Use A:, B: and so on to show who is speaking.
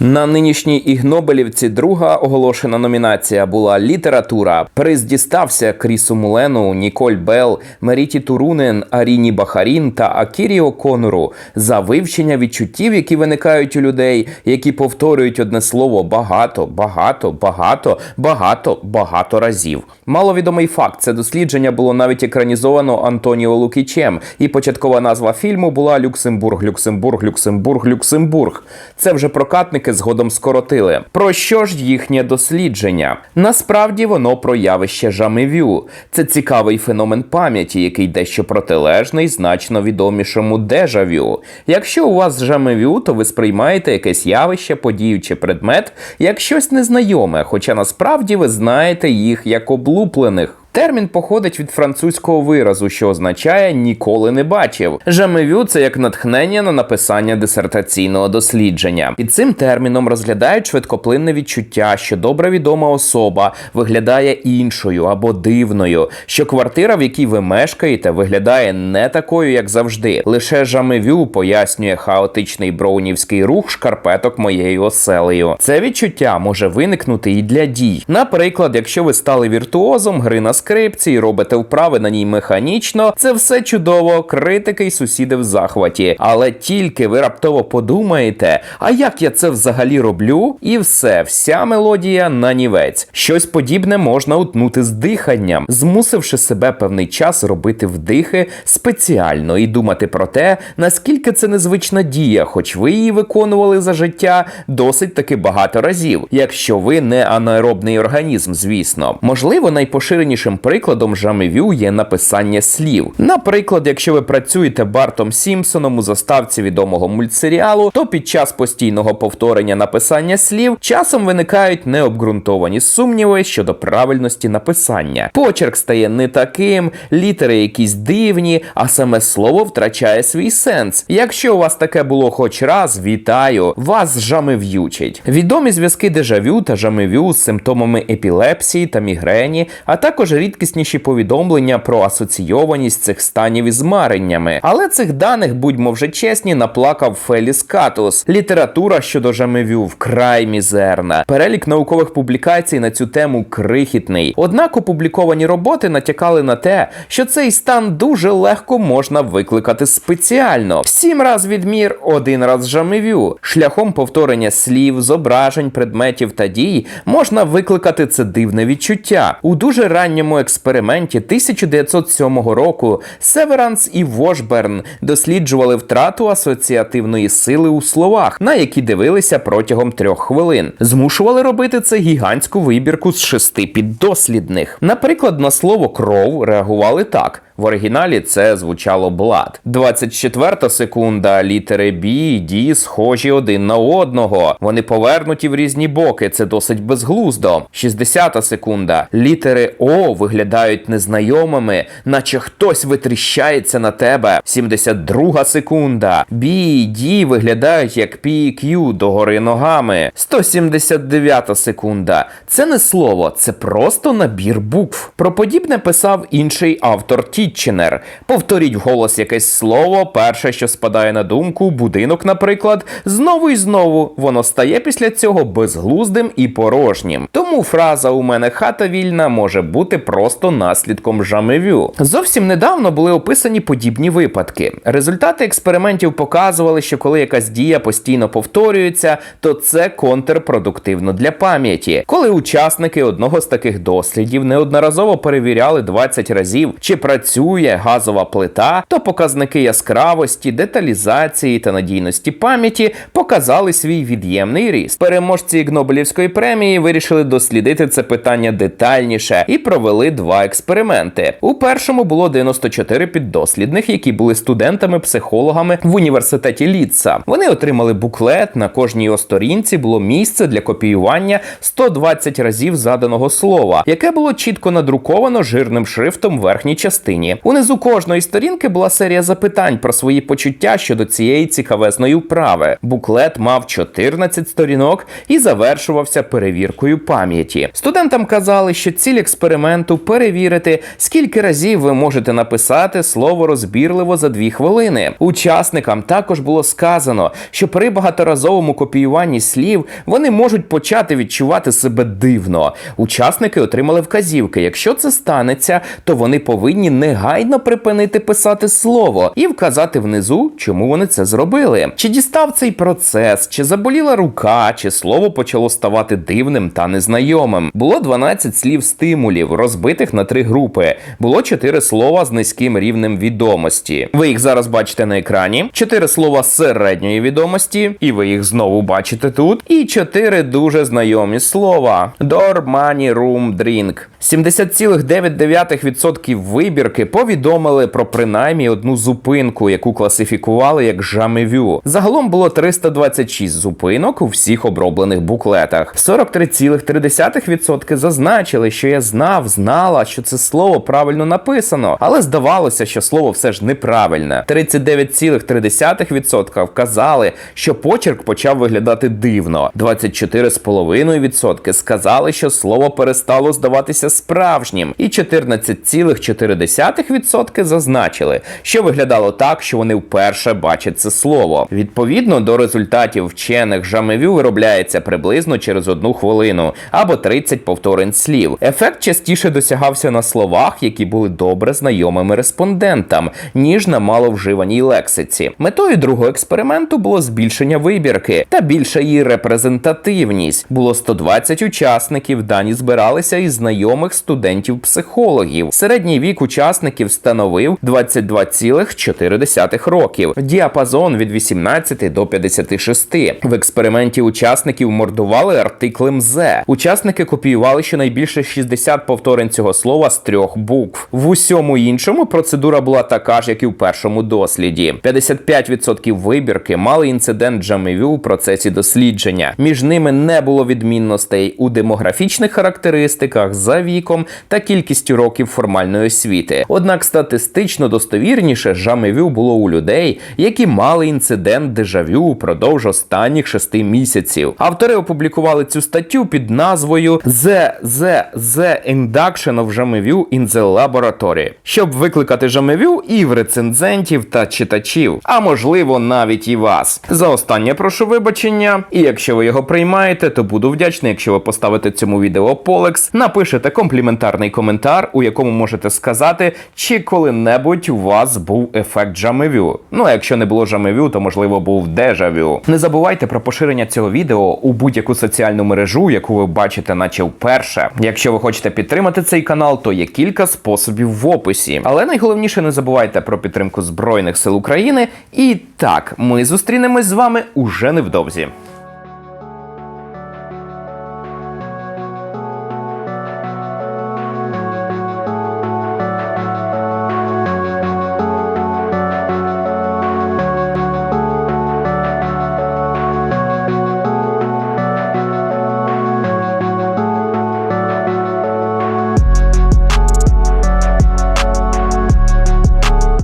A: На нинішній Ігнобелівці друга оголошена номінація була література. Приз дістався Крісу Мулену, Ніколь Белл, Меріті Турунен, Аріні Бахарін та Акірі Оконору за вивчення відчуттів, які виникають у людей, які повторюють одне слово багато, багато, багато, багато, багато разів. Маловідомий факт: це дослідження було навіть екранізовано Антоніо Лукічем, і початкова назва фільму була Люксембург, Люксембург, Люксембург, Люксембург. Це вже прокатники згодом скоротили. Про що ж їхнє дослідження? Насправді воно про явище жамевю. Це цікавий феномен пам'яті, який дещо протилежний значно відомішому дежавю. Якщо у вас жамевю, то ви сприймаєте якесь явище, подію чи предмет як щось незнайоме, хоча насправді ви знаєте їх як облуплених. Термін походить від французького виразу, що означає ніколи не бачив. Жамевю це як натхнення на написання дисертаційного дослідження. Під цим терміном розглядають швидкоплинне відчуття, що добре відома особа виглядає іншою або дивною, що квартира, в якій ви мешкаєте, виглядає не такою, як завжди. Лише жамевю пояснює хаотичний броунівський рух шкарпеток моєю оселею. Це відчуття може виникнути і для дій. Наприклад, якщо ви стали віртуозом гри на скрипці і робите вправи на ній механічно, це все чудово, критики й сусіди в захваті. Але тільки ви раптово подумаєте, а як я це взагалі роблю? І все, вся мелодія на нівець. Щось подібне можна утнути з диханням, змусивши себе певний час робити вдихи спеціально і думати про те, наскільки це незвична дія, хоч ви її виконували за життя досить таки багато разів, якщо ви не анаеробний організм, звісно. Можливо, найпоширенішим прикладом жамевю є написання слів. Наприклад, якщо ви працюєте Бартом Сімпсоном у заставці відомого мультсеріалу, то під час постійного повторення написання слів часом виникають необґрунтовані сумніви щодо правильності написання. Почерк стає не таким, літери якісь дивні, а саме слово втрачає свій сенс. Якщо у вас таке було хоч раз, вітаю, вас жамев'ючить. Відомі зв'язки дежавю та жамевю з симптомами епілепсії та мігрені, а також рідкісніші повідомлення про асоційованість цих станів із мареннями. Але цих даних, будьмо вже чесні, наплакав Феліс Катус. Література щодо жамевю вкрай мізерна. Перелік наукових публікацій на цю тему крихітний. Однак опубліковані роботи натякали на те, що цей стан дуже легко можна викликати спеціально. Сім раз відмір, один раз жамевю. Шляхом повторення слів, зображень, предметів та дій можна викликати це дивне відчуття. У дуже ранньому експерименті 1907 року Северанс і Вошберн досліджували втрату асоціативної сили у словах, на які дивилися протягом трьох хвилин. Змушували робити це гігантську вибірку з шести піддослідних. Наприклад, на слово кров реагували так. В оригіналі це звучало блад. 24 секунда. Літери B і D схожі один на одного. Вони повернуті в різні боки. Це досить безглуздо. 60 секунда. Літери О виглядають незнайомими, наче хтось витріщається на тебе. 72 секунда. B і D виглядають як P і Q догори ногами. 179 секунда. Це не слово, це просто набір букв. Про подібне писав інший автор Тітченер. Повторіть вголос якесь слово, перше, що спадає на думку, будинок, наприклад, знову і знову воно стає після цього безглуздим і порожнім. Тому фраза у мене хата вільна може бути просто наслідком жамевю. Зовсім недавно були описані подібні випадки. Результати експериментів показували, що коли якась дія постійно повторюється, то це контрпродуктивно для пам'яті. Коли учасники одного з таких дослідів неодноразово перевіряли 20 разів, чи працює газова плита, то показники яскравості, деталізації та надійності пам'яті показали свій від'ємний ріст. Переможці Ігнобелівської премії вирішили дослідити це питання детальніше і провели два експерименти. У першому було 94 піддослідних, які були студентами-психологами в університеті Літса. Вони отримали буклет. На кожній його сторінці було місце для копіювання 120 разів заданого слова, яке було чітко надруковано жирним шрифтом в верхній частині екрані. Унизу кожної сторінки була серія запитань про свої почуття щодо цієї цікавезної вправи. Буклет мав 14 сторінок і завершувався перевіркою пам'яті. Студентам казали, що ціль експерименту перевірити, скільки разів ви можете написати слово розбірливо за дві хвилини. Учасникам також було сказано, що при багаторазовому копіюванні слів вони можуть почати відчувати себе дивно. Учасники отримали вказівки. Якщо це станеться, то вони повинні негайно припинити писати слово і вказати внизу, чому вони це зробили. Чи дістав цей процес, чи заболіла рука, чи слово почало ставати дивним та незнайомим. Було 12 слів стимулів, розбитих на три групи. Було 4 слова з низьким рівнем відомості. Ви їх зараз бачите на екрані. 4 слова середньої відомості, і ви їх знову бачите тут. І 4 дуже знайомі слова: door, money, room, drink. 70,9% вибірки повідомили про принаймні одну зупинку, яку класифікували як жамевю. Загалом було 326 зупинок у всіх оброблених буклетах. 43,3% зазначили, що я знав, знала, що це слово правильно написано, але здавалося, що слово все ж неправильне. 39,3% вказали, що почерк почав виглядати дивно. 24,5% сказали, що слово перестало здаватися справжнім, і 14,4% зазначили, що виглядало так, що вони вперше бачать це слово. Відповідно до результатів вчених жамевю виробляється приблизно через одну хвилину або 30 повторень слів. Ефект частіше досягався на словах, які були добре знайомими респондентам, ніж на маловживаній лексиці. Метою другого експерименту було збільшення вибірки та більша її репрезентативність. Було 120 учасників. Дані збиралися із знайомих студентів-психологів. Середній вік учасників становив 22,4 років. Діапазон від 18 до 56. В експерименті учасників мордували артиклем «з». Учасники копіювали щонайбільше 60 повторень цього слова з трьох букв. В усьому іншому процедура була така ж, як і в першому досліді. 55% вибірки мали інцидент Джамевю у процесі дослідження. Між ними не було відмінностей у демографічних характеристиках за віком та кількістю років формальної освіти. Однак статистично достовірніше Жамевю було у людей, які мали інцидент дежавю упродовж останніх шести місяців. Автори опублікували цю статтю під назвою The, The, The Induction of Жамевю in the Laboratory, щоб викликати Жамевю і в рецензентів та читачів, а можливо навіть і вас. За останнє прошу вибачення, і якщо ви його приймаєте, то буду вдячний, якщо ви поставите цьому відео полекс, напишете компліментарний коментар, у якому можете сказати, чи коли-небудь у вас був ефект Жамевю. Ну а якщо не було Жамевю, то можливо був дежавю. Не забувайте про поширення цього відео у будь-яку соціальну мережу, яку ви бачите, наче вперше. Якщо ви хочете підтримати цей канал, то є кілька способів в описі. Але найголовніше не забувайте про підтримку Збройних сил України. І так, ми зустрінемось з вами уже невдовзі.